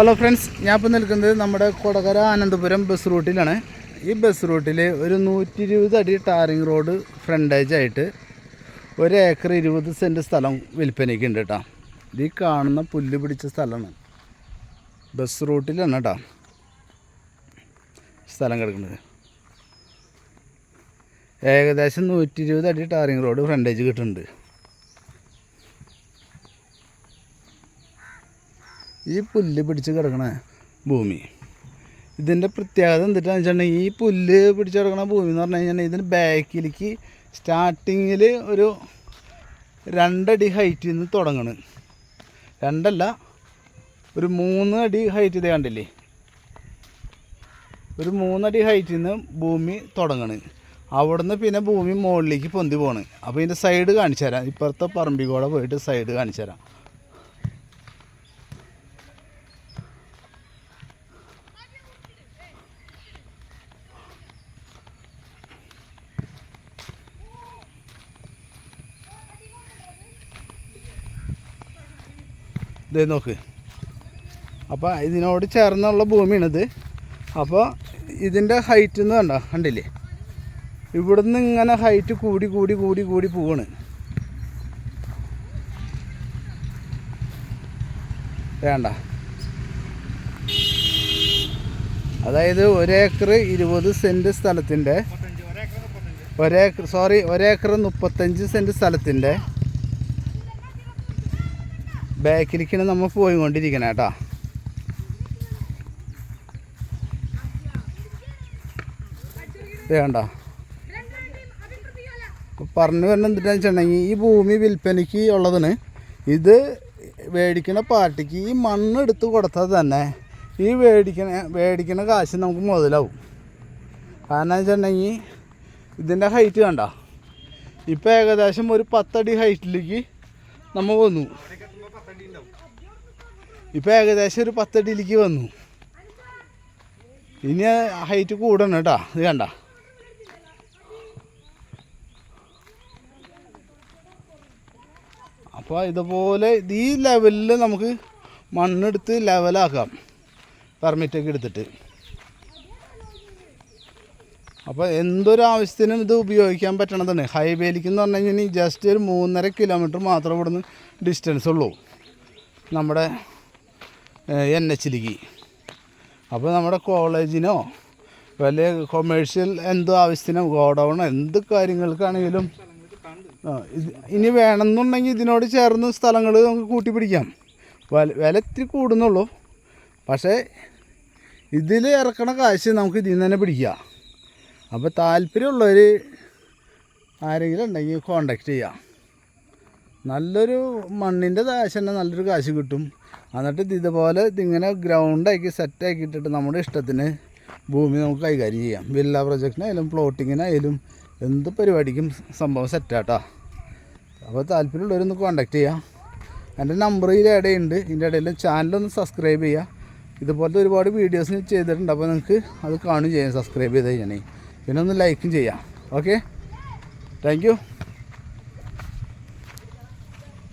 Hello friends ഞാൻ ഇപ്പോൾ നിൽക്കുന്നത് നമ്മുടെ കൊടകര അനന്തപുരം ബസ് റൂട്ടിലാണ് ഈ ബസ് റൂട്ടിൽ ഒരു നൂറ്റി ഇരുപത് അടി ടാറിങ് റോഡ് ഫ്രണ്ടേജ് ആയിട്ട് ഒരു ഏക്കർ ഇരുപത് സെന്റ് സ്ഥലം വിൽപ്പനയ്ക്ക് ഉണ്ട് കേട്ടോ ഇത് കാണുന്ന പുല്ല് പിടിച്ച സ്ഥലമാണ്. ബസ് റൂട്ടിലാണ് കേട്ടോ സ്ഥലം കിടക്കുന്നത്. ഏകദേശം നൂറ്റി ഇരുപത് അടി ടാറിങ് റോഡ് ഫ്രണ്ടേജ് കിട്ടുന്നുണ്ട്. ഈ പുല്ല് പിടിച്ച് കിടക്കണ? ഭൂമി. ഇതിന്റെ പ്രത്യേകത എന്തിട്ടാന്ന് വെച്ചിട്ടുണ്ടെങ്കിൽ ഈ പുല്ല് പിടിച്ച് കിടക്കണ ഭൂമി എന്ന് പറഞ്ഞു കഴിഞ്ഞാൽ ഇതിന് ബാക്കിലേക്ക് സ്റ്റാർട്ടിങ്ങിൽ ഒരു രണ്ടടി ഹൈറ്റിൽ നിന്ന് തുടങ്ങണ്. രണ്ടല്ല ഒരു മൂന്ന് അടി ഹൈറ്റ് ഇത് കണ്ടില്ലേ? ഒരു മൂന്നടി ഹൈറ്റിൽ നിന്ന് ഭൂമി തുടങ്ങണ്. അവിടുന്ന് പിന്നെ ഭൂമി മുകളിലേക്ക് പൊന്തി പോണ്. അപ്പോൾ ഇതിന്റെ സൈഡ് കാണിച്ചു തരാം. ഇപ്പുറത്തെ പറമ്പിൽ കൂടെ പോയിട്ട് സൈഡ് കാണിച്ചു തരാം. ഇതേ നോക്ക്. അപ്പോൾ ഇതിനോട് ചേർന്നുള്ള ഭൂമിയാണിത്. അപ്പോൾ ഇതിന്റെ ഹൈറ്റ് എന്ന് കണ്ട? കണ്ടില്ലേ? ഇവിടുന്ന് ഇങ്ങനെ ഹൈറ്റ് കൂടി കൂടി കൂടി കൂടി പോവാണ്. വേണ്ട. അതായത് ഒരേക്കർ ഇരുപത് സെന്റ് സ്ഥലത്തിന്റെ ഒരേക്കർ സോറി ഒരേക്കർ മുപ്പത്തഞ്ച് സെന്റ് സ്ഥലത്തിന്റെ ബാക്കിലേക്കാണ് നമ്മൾ പോയിക്കൊണ്ടിരിക്കണേ കേട്ടോ. വേണ്ട പറഞ്ഞു വരുന്നത് എന്താണെന്ന് വെച്ചിട്ടുണ്ടെങ്കിൽ ഈ ഭൂമി വിൽപ്പനയ്ക്ക് ഉള്ളതിന് ഇത് മേടിക്കുന്ന പാർട്ടിക്ക് ഈ മണ്ണ് എടുത്ത് കൊടുത്താൽ തന്നെ ഈ മേടിക്കണ മേടിക്കുന്ന കാശ് നമുക്ക് മുതലാവും. കാരണം വെച്ചിട്ടുണ്ടെങ്കിൽ ഇതിന്റെ ഹൈറ്റ് കണ്ട? ഇപ്പോൾ ഏകദേശം ഒരു പത്തടി ഹൈറ്റിലേക്ക് നമ്മൾ വന്നു. ഇപ്പം ഏകദേശം ഒരു പത്തടിയിലേക്ക് വന്നു. ഇനി ഹൈറ്റ് കൂടണം കേട്ടോ ഇത് കണ്ട. അപ്പോൾ ഇതുപോലെ ഈ ലെവലിൽ നമുക്ക് മണ്ണെടുത്ത് ലെവലാക്കാം പെർമിറ്റൊക്കെ എടുത്തിട്ട്. അപ്പോൾ എന്തൊരു ആവശ്യത്തിനും ഇത് ഉപയോഗിക്കാൻ പറ്റണതാണ് ഹൈവേയിലേക്ക് എന്ന് പറഞ്ഞു കഴിഞ്ഞാൽ ജസ്റ്റ് ഒരു മൂന്നര കിലോമീറ്റർ മാത്രമേ ഇവിടുന്ന് ഡിസ്റ്റൻസ് ഉള്ളൂ. നമ്മുടെ എൻ എച്ചിലേക്ക് അപ്പോൾ നമ്മുടെ കോളേജിനോ വലിയ കൊമേഴ്ഷ്യൽ എന്തോ ആവശ്യത്തിനോ ഗോഡൗണോ എന്ത് കാര്യങ്ങൾക്കാണെങ്കിലും ഇനി വേണമെന്നുണ്ടെങ്കിൽ ഇതിനോട് ചേർന്ന് സ്ഥലങ്ങൾ നമുക്ക് കൂട്ടി പിടിക്കാം വില വില ഇത്തിരി കൂടുന്നുള്ളൂ. പക്ഷേ ഇതിൽ ഇറക്കണ കാശ് നമുക്ക് ഇതിൽ നിന്ന് തന്നെ പിടിക്കാം. അപ്പോൾ താല്പര്യമുള്ളവർ ആരെങ്കിലും ഉണ്ടെങ്കിൽ കോണ്ടാക്ട് ചെയ്യാം. നല്ലൊരു മണ്ണിന്റെ കാശ് തന്നെ നല്ലൊരു കാശ് കിട്ടും. എന്നിട്ട് ഇത് ഇതുപോലെ ഇതിങ്ങനെ ഗ്രൗണ്ടാക്കി സെറ്റാക്കിയിട്ടിട്ട് നമ്മുടെ ഇഷ്ടത്തിന് ഭൂമി നമുക്ക് കൈകാര്യം ചെയ്യാം. വില്ല പ്രൊജക്റ്റിനായാലും പ്ലോട്ടിങ്ങിനായാലും എന്ത് പരിപാടിക്കും സംഭവം സെറ്റാട്ടാ അപ്പോൾ താല്പര്യമുള്ളവരൊന്ന് കോണ്ടാക്ട് ചെയ്യാം. എന്റെ നമ്പർ ഇതിൽ ആഡ് ഇതിന്റെ ഇടയിൽ ചാനലൊന്ന് സബ്സ്ക്രൈബ് ചെയ്യുക ഇതുപോലത്തെ ഒരുപാട് വീഡിയോസ് ചെയ്തിട്ടുണ്ട്. അപ്പോൾ നിങ്ങൾക്ക് അത് കാണുകയും ചെയ്യാം. സബ്സ്ക്രൈബ് ചെയ്ത് കഴിഞ്ഞാൽ. പിന്നെ ഒന്ന് ലൈക്കും ചെയ്യാം. ഓക്കെ? താങ്ക്